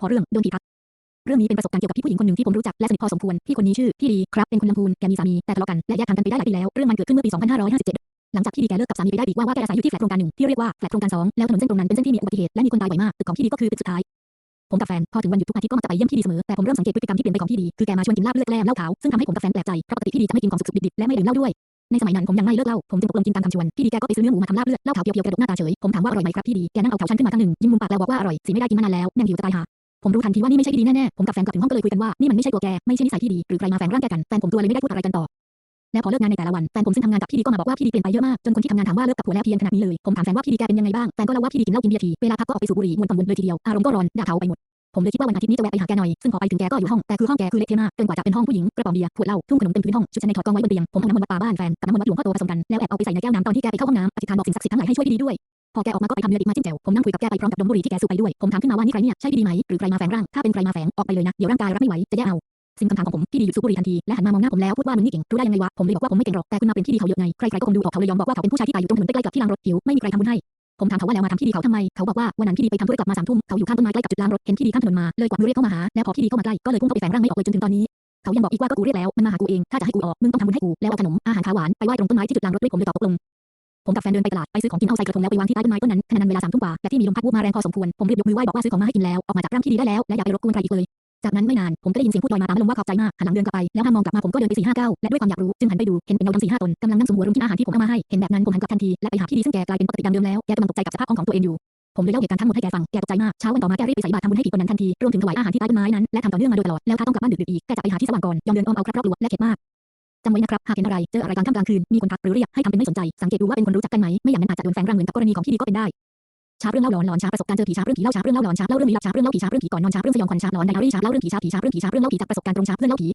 พอเรื่องโดนผีพัก เรื่องนี้เป็นประสบการณ์เกี่ยวกับพี่ผู้หญิงคนหนึ่งที่ผมรู้จักและสนิทพอสมควร พี่คนนี้ชื่อพี่ดีครับ เป็นคนลำพูน แกมีสามี แต่ทะเลาะกัน และแยกทางกันไปได้หลายปีแล้ว เรื่องมันเกิดขึ้นเมื่อปี 2557 หลังจากที่ดีแกเลิกกับสามีไปได้ปีว่าว่าแกอาศัยอยู่ที่แฟลตโครงการหนึ่งที่เรียกว่าแฟลตโครงการสองแล้วถนนเส้นตรงนั้นเป็นเส้นที่มีอุบัติเหตุและมีคนตายบ่อยมากตึกของพี่ดีก็คือตึกสุดท้ายผมกับแฟนพอถึงวันหยุดทุกอาทิตย์ก็มักจะไปเยี่ยมพี่ดีเสมอแต่ผมเริ่มสังเกตพฤติกรรมที่เปลี่ยนไปของพี่ดีคือแกมาชวนกินลาบเลือดแกล้มเหล้าขาวซึ่งทำให้ผมกับแฟนแปลกใจเพราะปกติพี่ดีจะไม่กินของสุกๆดิบๆและไม่ดื่มเหล้าด้วยในสมัยนั้นผมยังไม่เลิกเล้าผมจึงตกลงกินตามคำชวนพี่ดีแกก็ไปซื้อเนื้อหมูมาทำลาบเลือดเหล้าขาวเพียวๆกระดกหน้าตาเฉยผมถามว่าอร่อยไหมครับพี่ดีแกนั่งเอาเขาชันขึ้นมาข้างหนึ่งยิ้มมุมปากแล้วบอกว่าอร่อยสิไม่ได้กินมานานแล้วยังหิวจะตายหา ผมรู้ทันทีว่านี่ไม่ใช่พี่ดีแน่ๆ ผมกับแฟนกลับถึงห้องก็เลยคุยกันว่านี่มันไม่ใช่ตัวแก ไม่ใช่นิสัยพี่ดี หรือใครมาแฝงร่างแกกันแฟนผมกลัวเลยไม่ได้พูดอะไรกันต่อแล้วพอเลิกงานในแต่ละวันแฟนผมซึ่งทำงานกับพี่ดีก็มาบอกว่าพี่ดีเปลี่ยนไปเยอะมากจนคนที่ทำงานถามว่าเลิกกับผัวแล้วเพียงขนาดนี้เลยผมถามแฟนว่าพี่ดีแกเป็นยังไงบ้างแฟนก็เล่าว่าพี่ดีกินเหล้ากินเบียร์ทีเวลาพักก็ออกไปสูบบุหรี่มวนตำวนเลยทีเดียวอารมณ์ก็ร้อนด่าเขาไปหมดผมเลยคิดว่าวันอาทิตย์นี้จะแวะไปหาแกหน่อยซึ่งพอไปถึงแกก็อยู่ห้องแต่คือห้องแกคือเละเทะมากเกินกว่าจะเป็นห้องผู้หญิงกระป๋องเบียร์ขวดเหล้าทุ่งขนมเต็มพื้นห้องชุดชั้นในถอดกองไว้บนเตียงผมเอาน้ำมันวัดป่าบ้านแฟนกับน้ำมันวัดหลวงพ่อโตผสมกันแล้วแอบเอาไปใส่ในแก้วน้ำตอนที่แกไปเข้าห้องน้ำอธิษฐานบอกสิ่งศักดิ์สิทธิ์ทั้งหลายให้ช่วยพี่ดีด้วย พอแกออกมาก็ไปทำเนื้อดิบมาจิ้มแจ่วผมนั่งคุยกับแกไปพร้อมกับดมบุหรี่ที่แกสูบไปด้วย ผมถามขึ้นมาว่านี่ใครเนี่ย ใช่พี่ดีไหม หรือใครมาแฝงร่าง ถ้าเป็นใครมาแฝง ออกไปเลยนะ เดี๋ยวร่างกายรับไม่ไหว จะแย่เอาสิ่งคำถามของผมพี่ดีหยุดสูบบุหรี่ทันทีและหันมามองหน้าผมแล้วพูดว่ามึงนี่เก่งรู้ได้ยังไงวะผมเลยบอกว่าผมไม่เก่งหรอกแต่คุณมาเป็นพี่ดีเขาเยอะไงใครๆก็คงดูออกเขาเลยยอมบอกว่าเขาเป็นผู้ชายที่ตายอยู่ตรงถนนใกล้ๆกับที่ล้างรถหิวไม่มีใครทำบุญให้ผมถามเขาว่าแล้วมาทำพี่ดีเขาทำไมเขาบอกว่าวันนั้นพี่ดีไปทำธุรกลับมาสามทุ่มเขาอยู่ข้างต้นไม้ใกล้กับจุดล้างรถเห็นพี่ดีข้ามถนนมาเลยกวักมือเรียกเข้ามาหาแล้วพอพี่ดีเข้ามาใกล้ก็เลยพุ่งเข้าไปแฝงร่างไม่ออกเลยจนถึงตอนนี้เขายังบอกอีกว่าก็กูเรียกแล้วมันมาหากูเองถ้าจะให้กูออกมึงต้องทำบุญให้กูแล้วเอาขนมอาหารขาหวานไปไหว้ตรงต้นไม้ที่จุดล้างรถด้วยผมเลยตอบตกลง ผมกับแฟนเดินไปตลาด ไปซื้อของกินเอาใส่กระทงแล้วไปวางที่ใต้ต้นไม้ต้นนั้นขณะนั้นเวลาสามทุ่มกว่าและที่มีลมพัดวูบมาแรงพอสมควร ผมรีบยกมือไหว้บอกว่าซื้อของมาให้กินแล้ว ออกมาจากร่างที่ดีได้แล้ว และอย่าไปรบกวนใครอีกเลย จากนั้นไม่นาน ผมก็ได้ยินเสียงพูดลอยมาตามลมว่าขอบใจมาก หันหลังเดินกลับไป แล้วห้ามมองกลับมาผมก็เดินไปสี่ห้าเก้าและด้วยความอยากรู้ จึงหันไปดู เห็นเป็นเงาดำสี่ห้าตนกำลังนั่งสมหัวรุมกินอาหารที่ผมเอามาให้ เห็นแบบนั้นผมหันกลับทันที และไปหาพี่ดีซึ่งแกกลายเป็นปกติดังเดิมแล้ว แกกำลังตกใจกับสภาพห้องของตัวเองอยู่ผมเลยเล่าเหตุการณ์ทั้งหมดให้แกฟัง แกตกใจมาก เช้าวันต่อมาแกรีบไปใส่บาตรทำบุญให้ผีคนนั้นทันที รวมถึงถวายอาหารที่ใต้ต้นไม้นั้น และทำต่อเนื่องมาโดยตลอด แล้วถ้าต้องกลับบ้านดึกๆอีก แกจะไปหาที่สว่างก่อน ยอมเดินอ้อมเอาครับรอบรั้วและเข็ดมาก จำไว้นะครับ หากเห็นอะไร เจออะไรกลางค่ำกลางคืน มีคนทักหรือเรียกให้ทำเป็นไม่สนใจ สังเกตดูว่าเป็นคนรู้จักกันไหม ไม่อย่างนั้นอาจจะโดนแฝงร่างเหมือนกับกรณีของพี่ดีก็เป็นได้ชาเรื่องเล่าหลอนหลอนชาประสบการณ์เจอผีชาเรื่องผีเล่าชาเรื่องเล่าหลอนชาเล่าเรื่องลี้ลับชาเรื่องเล่าผีชาเรื่องผีก่อนนอนชาเรื่องสยองขวัญชาหลอนไดอารี่ชาเล่าเรื่องผีชาผีชาเรื่องผีชาเรื่องเล่าผีจากประสบการณ์ตรงชาเพื่อนเล่าผี